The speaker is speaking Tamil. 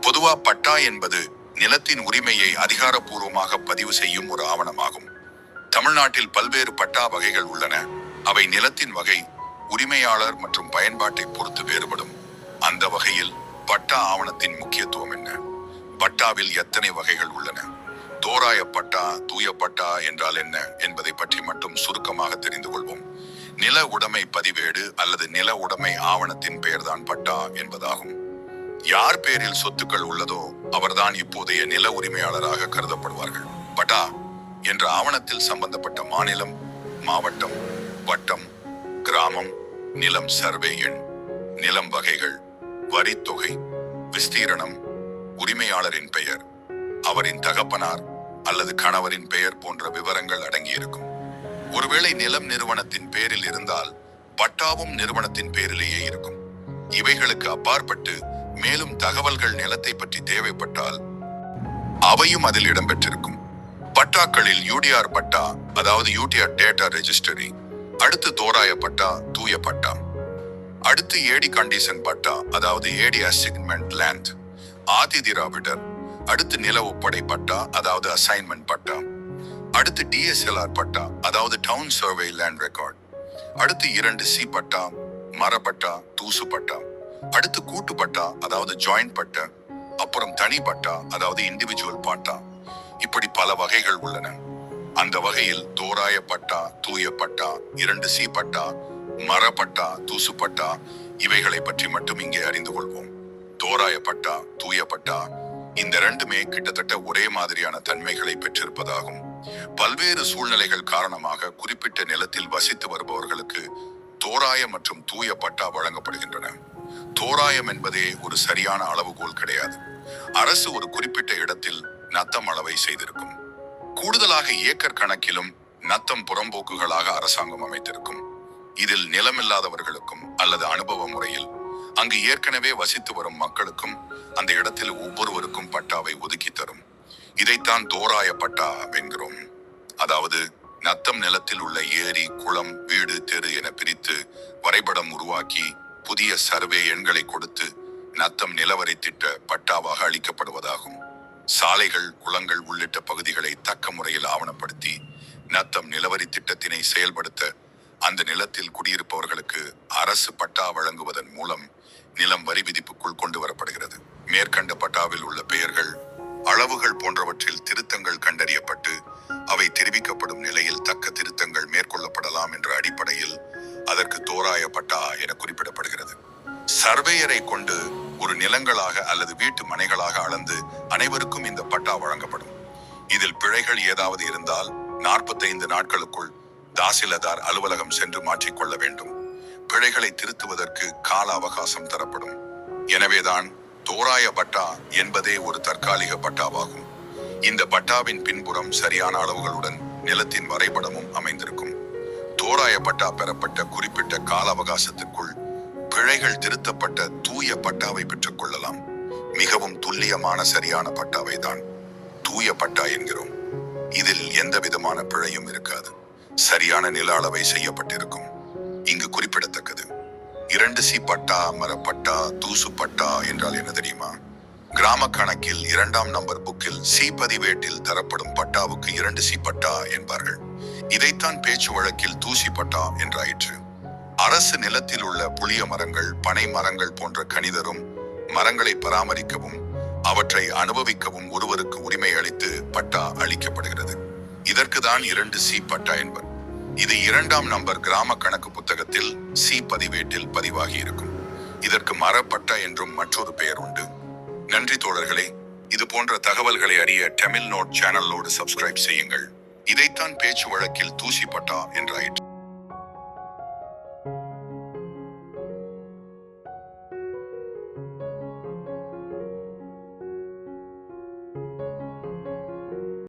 பொதுவா பட்டா என்பது நிலத்தின் உரிமையை அதிகாரப்பூர்வமாக பதிவு செய்யும் ஒரு ஆவணமாகும். தமிழ்நாட்டில் பல்வேறு பட்டா வகைகள் உள்ளன. அவை நிலத்தின் வகை உரிமையாளர் மற்றும் பயன்பாட்டை பொறுத்து வேறுபடும். அந்த வகையில் பட்டா ஆவணத்தின் முக்கியத்துவம் என்ன? பட்டாவில் எத்தனை வகைகள் உள்ளன? தோராய பட்டா தூய பட்டா என்றால் என்ன என்பதை பற்றி மட்டும் சுருக்கமாக தெரிந்து கொள்வோம். நில உடைமை பதிவேடு அல்லது நில உடைமை ஆவணத்தின் பெயர்தான் பட்டா என்பதாகும். யார் பேரில் சொத்துக்கள் உள்ளதோ அவர்தான் இப்போதைய நில உரிமையாளராக கருதப்படுவார்கள். பட்டா என்ற ஆவணத்தில் சம்பந்தப்பட்ட மாநிலம் மாவட்டம் வட்டம் கிராமம் நிலம் சர்வே எண் நிலம் வகைகள் வரித்தொகை விஸ்தீரணம் உரிமையாளரின் பெயர் அவரின் தகப்பனார் அல்லது கணவரின் பெயர் போன்ற விவரங்கள் அடங்கியிருக்கும். ஒருவேளை நிலம் நிறுவனத்தின் பேரில் இருந்தால் பட்டாவும் நிறுவனத்தின் பேரிலேயே இருக்கும். இவைகளுக்கு அப்பாற்பட்டு மேலும் தகவல்கள் நிலத்தை பற்றி தேவைப்பட்டால் அவையும் அதில் இடம்பெற்றிருக்கும். பட்டாக்களில் யூடிஆர் பட்டா அதாவது யூடிஆர் டேட்டா ரெஜிஸ்டரி அடுத்து தோராய பட்டா தூய பட்டா அடுத்து ஏடி கண்டிஷன் பட்டா அதாவது ஏடி அசைன்மெண்ட் லேண்ட் ஆதி திராவிடர் அடுத்து நில ஒப்படை பட்டா அதாவது அசைன்மெண்ட் பட்டா. அடுத்து டிஎஸ்எல்ஆர் பட்டா அதாவது டவுன் சர்வே லேண்ட் ரெக்கார்ட் அடுத்து இரண்டு சி பட்டா மரப்பட்டா தூசு பட்டா. அடுத்து கூட்டு பட்டா அதாவது ஜாயிண்ட் பட்டா. அப்புறம் தனி பட்டா அதாவது இண்டிவிஜுவல் பட்டா. இப்படி பல வகைகள் உள்ளன. அந்த வகையில் தோராய பட்டா தூய பட்டா இரண்டு சி பட்டா மரப்பட்டா தூசு பட்டா இவைகளை பற்றி மட்டும் இங்கே அறிந்து கொள்வோம். தோராய பட்டா தூய பட்டா இந்த ரெண்டுமே கிட்டத்தட்ட ஒரே மாதிரியான தன்மைகளை பெற்றிருப்பதாகும். பல்வேறு சூழ்நிலைகள் காரணமாக குறிப்பிட்ட நிலத்தில் வசித்து வருபவர்களுக்கு தோராய மற்றும் தூய பட்டா வழங்கப்படுகின்றன. தோராயம் என்பதே ஒரு சரியான அளவுகோல் கிடையாது. அரசு ஒரு குறிப்பிட்ட இடத்தில் நத்தம் அளவை செய்திருக்கும். கூடுதலாக ஏக்கர் கணக்கிலும் நத்தம் புறம்போக்குகளாக அரசாங்கம் அமைத்திருக்கும். இதில் நிலமில்லாதவர்களுக்கும் அல்லது அனுபவ முறையில் அங்கு ஏற்கனவே வசித்து வரும் மக்களுக்கும் அந்த இடத்தில் ஒவ்வொருவருக்கும் பட்டாவை ஒதுக்கி தரும். இதைத்தான் தோராய பட்டா என்கிறோம். அதாவது நத்தம் நிலத்தில் உள்ள ஏரி குளம் வீடு தெரு என பிரித்து வரைபடம் உருவாக்கி புதிய சர்வே எண்களை கொடுத்து நத்தம் நிலவரை திட்ட பட்டாவாக அளிக்கப்படுவதாகும். சாலைகள் குளங்கள் உள்ளிட்ட பகுதிகளை தக்க முறையில் ஆவணப்படுத்தி நத்தம் நிலவரி திட்டத்தினை செயல்படுத்த அந்த நிலத்தில் குடியிருப்பவர்களுக்கு அரசு பட்டா வழங்குவதன் மூலம் நிலம் வரி விதிப்புக்குள் கொண்டு வரப்படுகிறது. மேற்கண்ட பட்டாவில் உள்ள பெயர்கள் அளவுகள் போன்றவற்றில் திருத்தங்கள் கண்டறியப்பட்டு அவை தெரிவிக்கப்படும் நிலையில் தக்க திருத்தங்கள் மேற்கொள்ளப்படலாம் என்ற அடிப்படையில் அதற்கு தோராய பட்டா என குறிப்பிடப்படுகிறது. சர்வேயரை கொண்டு ஒரு நிலங்களாக அல்லது வீட்டு மனைகளாக அளந்து அனைவருக்கும் இந்த பட்டா வழங்கப்படும். இதில் பிழைகள் ஏதாவது இருந்தால் நாற்பத்தைந்து நாட்களுக்குள் தாசிலதார் அலுவலகம் சென்று மாற்றிக்கொள்ள வேண்டும். பிழைகளை திருத்துவதற்கு கால அவகாசம் தரப்படும். எனவேதான் தோராய பட்டா என்பதே ஒரு தற்காலிக பட்டாவாகும். இந்த பட்டாவின் பின்புறம் சரியான அளவுகளுடன் நிலத்தின் வரைபடமும் அமைந்திருக்கும். தோராய பட்டா பெறப்பட்ட குறிப்பிட்ட கால அவகாசத்திற்குள் பிழைகள் திருத்தப்பட்ட தூய பட்டாவை பெற்றுக் கொள்ளலாம். மிகவும் துல்லியமான சரியான பட்டாவை தான் தூய பட்டா என்கிறோம். இதில் எந்த விதமான பிழையும் இருக்காது. சரியான நில அளவை செய்யப்பட்டிருக்கும். இங்கு குறிப்பிட்ட இரண்டு சி பட்டா மரப்பட்டா தூசு பட்டா என்றால் என்ன தெரியுமா? கிராம கணக்கில் இரண்டாம் நம்பர் புக்கில் சி பதிவேட்டில் தரப்படும் பட்டாவுக்கு இரண்டு சி பட்டா என்பார்கள். இதைத்தான் பேச்சு வழக்கில் தூசி பட்டா என்றாயிற்று. அரசு நிலத்தில் உள்ள புளிய மரங்கள் பனை மரங்கள் போன்ற கணிதரும் மரங்களை பராமரிக்கவும் அவற்றை அனுபவிக்கவும் ஒருவருக்கு உரிமை அளித்து பட்டா அளிக்கப்படுகிறது. இதற்கு தான் இரண்டு சி பட்டா என்பர். இது இரண்டாம் நம்பர் கிராம கணக்கு புத்தகத்தில் சி பதிவேட்டில் பதிவாகி இருக்கும் இதற்கு மரப்பட்டா என்றும் மற்றொரு பெயர் உண்டு. நன்றி தோழர்களே இது போன்ற தகவல்களை அறிய டெமிழ் நோட் சேனலோடு சப்ஸ்கிரைப் செய்யுங்கள். இதைத்தான் பேச்சு வழக்கில் தூசி பட்டா என்றாயிற்று